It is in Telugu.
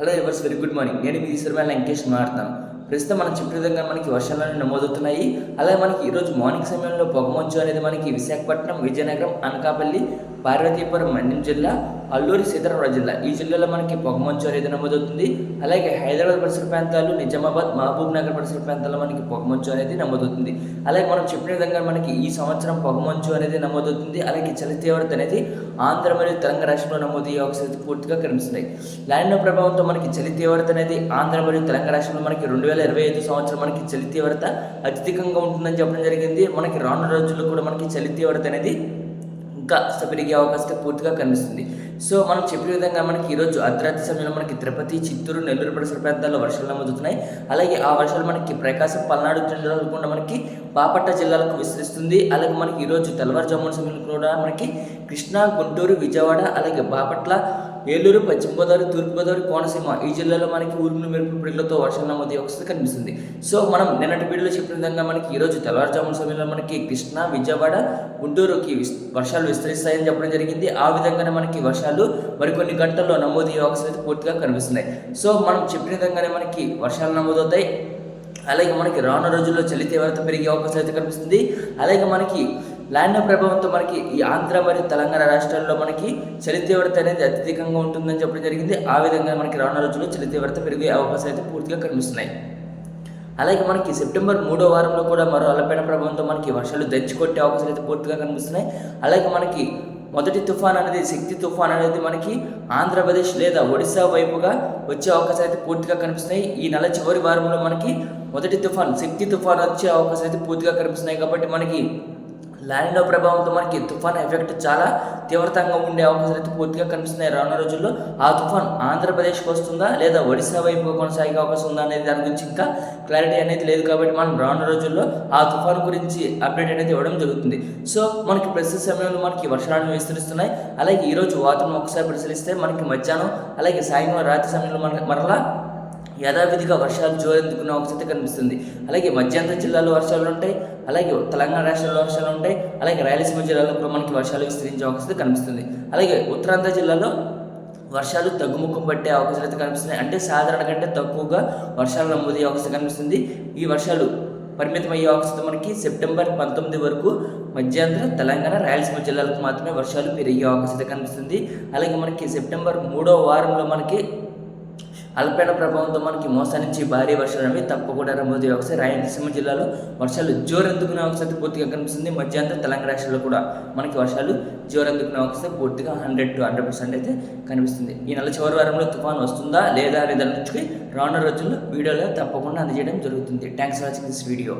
హలో ఎవర్స్ వెరీ గుడ్ మార్నింగ్ నేను మీ ఈశ్వరమైన లంకేష్ మాట్లాడతాను ప్రస్తుతం మనం చెప్పిన విధంగా మనకి వర్షాలు నమోదవుతున్నాయి. అలాగే మనకి ఈరోజు మార్నింగ్ సమయంలో పొగమంచు అనేది మనకి విశాఖపట్నం విజయనగరం అనకాపల్లి పార్వతీపురం మండ్యం జిల్లా అల్లూరి సీతారామరాజు జిల్లా. ఈ జిల్లాలో మనకి పొగమంచు అనేది నమోదవుతుంది అలాగే హైదరాబాద్ పరిసర ప్రాంతాలు నిజామాబాద్ మహబూబ్ నగర్ పరిసర ప్రాంతాల్లో మనకి పొగమంచు అనేది నమోదవుతుంది అలాగే మనం చెప్పిన విధంగా మనకి ఈ సంవత్సరం పొగమంచు అనేది నమోదవుతుంది అలాగే చలి తీవ్రత అనేది ఆంధ్ర మరియు తెలంగాణ రాష్ట్రంలో నమోదయ్యే అవకాశాలు పూర్తిగా కనిపిస్తున్నాయి. లాండ్ ప్రభావంతో మనకి చలి తీవ్రత అనేది ఆంధ్ర మరియు తెలంగాణ రాష్ట్రంలో మనకి రెండు వేల ఇరవై ఐదు సంవత్సరం మనకి చలి తీవ్రత అత్యధికంగా ఉంటుందని చెప్పడం జరిగింది. మనకి రాను రోజుల్లో కూడా మనకి చలి తీవ్రత అనేది ఇంకా పెరిగే అవకాశం పూర్తిగా కనిపిస్తుంది. సో మనం చెప్పిన విధంగా మనకి ఈరోజు అర్ధరాత్రి సమయంలో మనకి తిరుపతి చిత్తూరు నెల్లూరు పరిసర ప్రాంతాల్లో వర్షాలు నమోదుతున్నాయి అలాగే ఆ వర్షాలు మనకి ప్రకాశం పల్నాడు జిల్లాలో కూడా మనకి బాపట్ల జిల్లాలకు విస్తరిస్తుంది. అలాగే మనకి ఈరోజు తెల్లవారుజామున సమయంలో కూడా మనకి కృష్ణా గుంటూరు విజయవాడ అలాగే బాపట్ల ఏలూరు పశ్చిమ గోదావరి తూర్పు గోదావరి కోనసీమ ఈ జిల్లాలో మనకి ఊరుములు మెరుపు పిడుగులతో వర్షాలు నమోదు అవకాశం కనిపిస్తుంది. సో మనం నిన్నటి వీడియోలో చెప్పిన విధంగా మనకి ఈరోజు తెల్లవారుజామున సమయంలో మనకి కృష్ణా విజయవాడ గుంటూరుకి వర్షాలు విస్తరిస్తాయని చెప్పడం జరిగింది. ఆ విధంగానే మనకి వర్షాలు మరికొన్ని గంటల్లో నమోదు అయ్యే అవకాశం అయితే పూర్తిగా కనిపిస్తున్నాయి సో మనం చెప్పిన విధంగానే మనకి వర్షాలు నమోదవుతాయి. అలాగే మనకి రానున్న రోజుల్లో చలి తీవ్రత పెరిగే అవకాశం అయితే కనిపిస్తుంది. అలాగే మనకి ల్యాండ్ ప్రభావంతో మనకి ఈ ఆంధ్ర మరియు తెలంగాణ రాష్ట్రాల్లో మనకి చలి తీవ్రత అనేది అత్యధికంగా ఉంటుందని చెప్పడం జరిగింది. ఆ విధంగా మనకి రానున్న రోజుల్లో చలి తీవ్రత పెరిగే అవకాశం అయితే పూర్తిగా కనిపిస్తున్నాయి. అలాగే మనకి సెప్టెంబర్ మూడో వారంలో కూడా మరో అలపైన ప్రభావంతో మనకి వర్షాలు దంచి కొట్టే అవకాశాలు అయితే పూర్తిగా కనిపిస్తున్నాయి. అలాగే మనకి మొదటి తుఫాన్ అనేది శక్తి తుఫాన్ అనేది మనకి ఆంధ్రప్రదేశ్ లేదా ఒడిశా వైపుగా వచ్చే అవకాశాలు అయితే పూర్తిగా కనిపిస్తున్నాయి. ఈ నెల చివరి వారంలో మనకి మొదటి తుఫాన్ శక్తి తుఫాన్ వచ్చే అవకాశాలు అయితే పూర్తిగా కనిపిస్తున్నాయి. కాబట్టి మనకి లానినో ప్రభావంతో మనకి తుఫాన్ ఎఫెక్ట్ చాలా తీవ్రతంగా ఉండే అవకాశాలు అయితే పూర్తిగా కనిపిస్తున్నాయి. రానున్న రోజుల్లో ఆ తుఫాన్ ఆంధ్రప్రదేశ్కి వస్తుందా? లేదా ఒడిశా వైపు కొనసాగే అవకాశం ఉందా అనేది దాని గురించి ఇంకా క్లారిటీ అనేది లేదు కాబట్టి మనం రానున్న రోజుల్లో ఆ తుఫాన్ గురించి అప్డేట్ అనేది ఇవ్వడం జరుగుతుంది. సో మనకి ప్రస్తుత సమయంలో మనకి వర్షాలను విస్తరిస్తున్నాయి. అలాగే ఈరోజు వాతావరణం ఒకసారి పరిశీలిస్తే మనకి మధ్యాహ్నం అలాగే సాయంత్రం రాత్రి సమయంలో మనకి మరలా యథావిధిగా వర్షాలు జోరెందుకునే అవకాశం కనిపిస్తుంది. అలాగే మధ్యాంధ్ర జిల్లాలో వర్షాలు ఉంటాయి అలాగే తెలంగాణ రాష్ట్రంలో వర్షాలు ఉంటాయి అలాగే రాయలసీమ జిల్లాలో కూడా మనకి వర్షాలు విస్తరించే అవకాశం కనిపిస్తుంది. అలాగే ఉత్తరాంధ్ర జిల్లాలో వర్షాలు తగ్గుముఖం పట్టే అవకాశాలు అయితే కనిపిస్తున్నాయి అంటే సాధారణ కంటే తక్కువగా వర్షాలు నమోదయ్యే అవకాశం కనిపిస్తుంది. ఈ వర్షాలు పరిమితమయ్యే అవకాశం మనకి సెప్టెంబర్ పంతొమ్మిది వరకు మధ్యాంధ్ర తెలంగాణ రాయలసీమ జిల్లాలకు మాత్రమే వర్షాలు పెరిగే అవకాశం కనిపిస్తుంది. అలాగే మనకి సెప్టెంబర్ మూడో వారంలో మనకి అల్పీన ప్రభావంతో మనకి మోసానించి భారీ వర్షాలు అనేవి తప్పకుండా నమోదు ఒకసారి రాయలసీమ జిల్లాలో వర్షాలు జోరెందుకునే అవకాశం పూర్తిగా కనిపిస్తుంది. మధ్యాంధ్ర తెలంగాణ రాష్ట్రాల్లో కూడా మనకి వర్షాలు జోరెందుకునే అవకాశం పూర్తిగా హండ్రెడ్ టు హండ్రెడ్ పర్సెంట్ అయితే కనిపిస్తుంది. ఈ నెల చివరి వారంలో తుఫాన్ వస్తుందా లేదా అనే దాని నుంచి రానున్న రోజుల్లో వీడియోలో తప్పకుండా అందజేయడం జరుగుతుంది. Thanks for watching this video